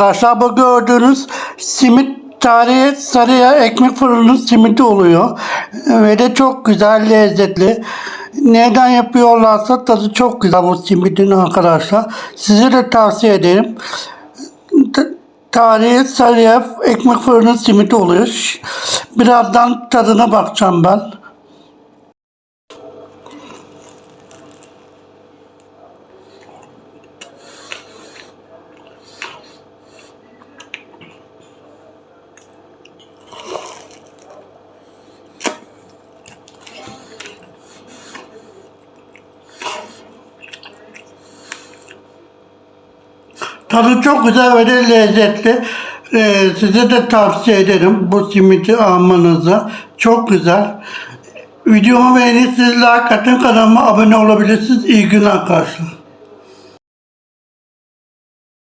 Arkadaşlar bu gördüğünüz simit tarihi sarıya ekmek fırının simidi oluyor. Ve de çok güzel, lezzetli. Neden yapıyorlarsa tadı çok güzel bu simidin arkadaşlar. Size de tavsiye ederim. T- Tarihi sarıya ekmek fırının simidi oluyor. Birazdan tadına bakacağım ben. Tadı çok güzel ve de lezzetli. Ee, size de tavsiye ederim bu simiti almanızı. Çok güzel. Videomu beğenirseniz like atın kanalıma abone olabilirsiniz. İyi günler arkadaşlar.